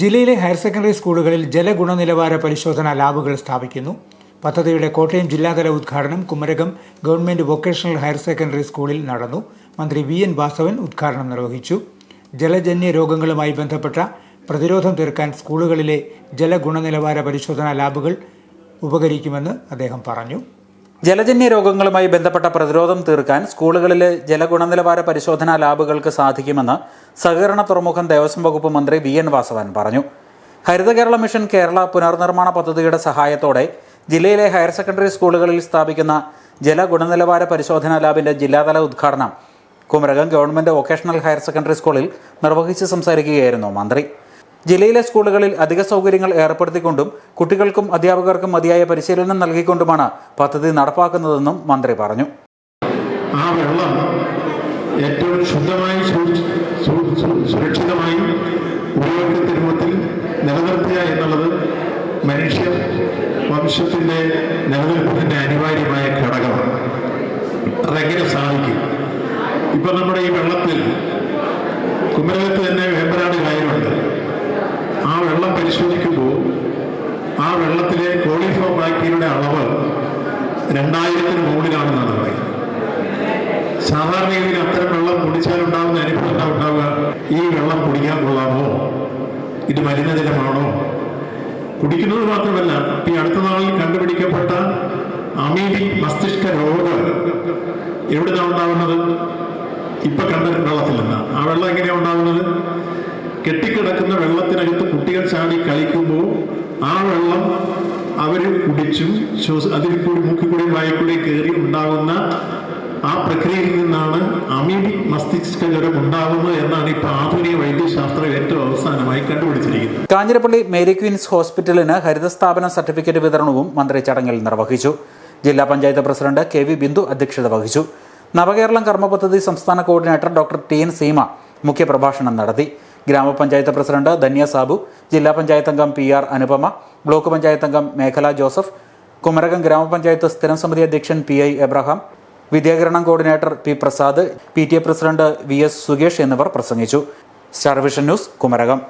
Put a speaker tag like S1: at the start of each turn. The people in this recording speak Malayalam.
S1: ജില്ലയിലെ ഹയർ സെക്കൻഡറി സ്കൂളുകളിൽ ജലഗുണനിലവാര പരിശോധന ലാബുകൾ സ്ഥാപിക്കുന്നു. പദ്ധതിയുടെ കോട്ടയം ജില്ലാതല ഉദ്ഘാടനം Kumarakom government vocational higher secondary സ്കൂളിൽ നടന്നു. മന്ത്രി വി എൻ വാസവൻ ഉദ്ഘാടനം നിർവഹിച്ചു. ജലജന്യ രോഗങ്ങളുമായി ബന്ധപ്പെട്ട പ്രതിരോധം തീർക്കാൻ സ്കൂളുകളിലെ ജലഗുണനിലവാര പരിശോധനാ ലാബുകൾ ഉപകരിക്കുമെന്ന് അദ്ദേഹം പറഞ്ഞു.
S2: ജലജന്യ രോഗങ്ങളുമായി ബന്ധപ്പെട്ട പ്രതിരോധം തീർക്കാൻ സ്കൂളുകളിലെ ജലഗുണനിലവാര പരിശോധനാ ലാബുകൾക്ക് സാധിക്കുമെന്ന് സഹകരണ തുറമുഖം ദേവസ്വം വകുപ്പ് മന്ത്രി വി എൻ വാസവൻ പറഞ്ഞു. ഹരിത കേരള മിഷൻ കേരള പുനർനിർമ്മാണ പദ്ധതിയുടെ സഹായത്തോടെ ജില്ലയിലെ ഹയർ സെക്കൻഡറി സ്കൂളുകളിൽ സ്ഥാപിക്കുന്ന ജലഗുണനിലവാര പരിശോധനാ ലാബിന്റെ ജില്ലാതല ഉദ്ഘാടനം Kumarakom government vocational higher secondary സ്കൂളിൽ നിർവഹിച്ച് സംസാരിക്കുകയായിരുന്നു മന്ത്രി. ജില്ലയിലെ സ്കൂളുകളിൽ അധിക സൗകര്യങ്ങൾ ഏർപ്പെടുത്തിക്കൊണ്ടും കുട്ടികൾക്കും അധ്യാപകർക്കും മതിയായ പരിശീലനം നൽകിക്കൊണ്ടുമാണ് പദ്ധതി നടപ്പാക്കുന്നതെന്നും മന്ത്രി പറഞ്ഞു.
S3: ആ വെള്ളം ഏറ്റവും ശുദ്ധമായി സുരക്ഷിതമായി ഉപയോഗത്തിരുമത്തിൽ നിലനിർത്തുക എന്നുള്ളത് മനുഷ്യ വംശത്തിന്റെ നിലനിൽപ്പിന്റെ അനിവാര്യമായ ഘടകമാണ്. അതെങ്ങനെ സാധിക്കും? ഇപ്പം നമ്മുടെ ഈ വെള്ളത്തിൽ കുമരകത്ത് തന്നെ വേമ്പനാട് കായലുണ്ട്. രണ്ടായിരത്തിന് മുകളിലാണെന്നാണ് പറയുന്നത്. സാധാരണഗതിയിൽ അത്തരം വെള്ളം കുടിച്ചാൽ ഉണ്ടാകുന്ന അനുഭവം എന്താ ഉണ്ടാവുക? ഈ വെള്ളം കുടിക്കാൻ കൊള്ളാമോ? ഇത് മലിനജലമാണോ? കുടിക്കുന്നത് മാത്രമല്ല ഈ അടുത്ത നാളിൽ കണ്ടുപിടിക്കപ്പെട്ട അമീബി മസ്തിഷ്ക രോഗം എവിടുന്നാണ് ഉണ്ടാവുന്നത്? ഇപ്പൊ കണ്ട വെള്ളത്തിൽ നിന്ന്. ആ വെള്ളം എങ്ങനെയാണ് ഉണ്ടാവുന്നത്? കെട്ടിക്കിടക്കുന്ന വെള്ളത്തിനകത്ത് കുട്ടികൾ ചാടി കളിക്കുമ്പോൾ ആ വെള്ളം ശ്വാസ അതിൽ കൂടി മൂക്കിൽ കൂടി വായിക്കൂടി കയറി ഉണ്ടാകുന്ന ആ പ്രക്രിയയിൽ നിന്നാണ് അമീബിക് മസ്തിഷ്ക ജ്വരം ഉണ്ടാകുന്നത് എന്നാണ് ഇപ്പോൾ ആധുനിക വൈദ്യശാസ്ത്രം ഏറ്റവും അവസാനമായി കണ്ടുപിടിച്ചിരിക്കുന്നത്.
S2: കാഞ്ഞിരപ്പള്ളി മേരി ക്വീൻസ് ഹോസ്പിറ്റലിന് ഹരിതസ്ഥാപന സർട്ടിഫിക്കറ്റ് വിതരണവും മന്ത്രി ചടങ്ങിൽ നിർവഹിച്ചു. ജില്ലാ panchayat president K V Bindu അധ്യക്ഷത വഹിച്ചു. നവകേരളം കർമ്മ പദ്ധതി സംസ്ഥാന coordinator doctor T N Seema മുഖ്യപ്രഭാഷണം നടത്തി. ഗ്രാമപഞ്ചായത്ത് പ്രസിഡന്റ് ധന്യ സാബു ജില്ലാ പഞ്ചായത്ത് അംഗം P R Anupama block panchayat അംഗം മേഖല ജോസഫ് കുമരകം ഗ്രാമപഞ്ചായത്ത് സ്ഥിരം സമിതി അധ്യക്ഷൻ P I Abraham Vidyakiranam coordinator P Prasad P T A president V S Sukesh എന്നിവർ പ്രസംഗിച്ചു. Star Vision News Kumarakom.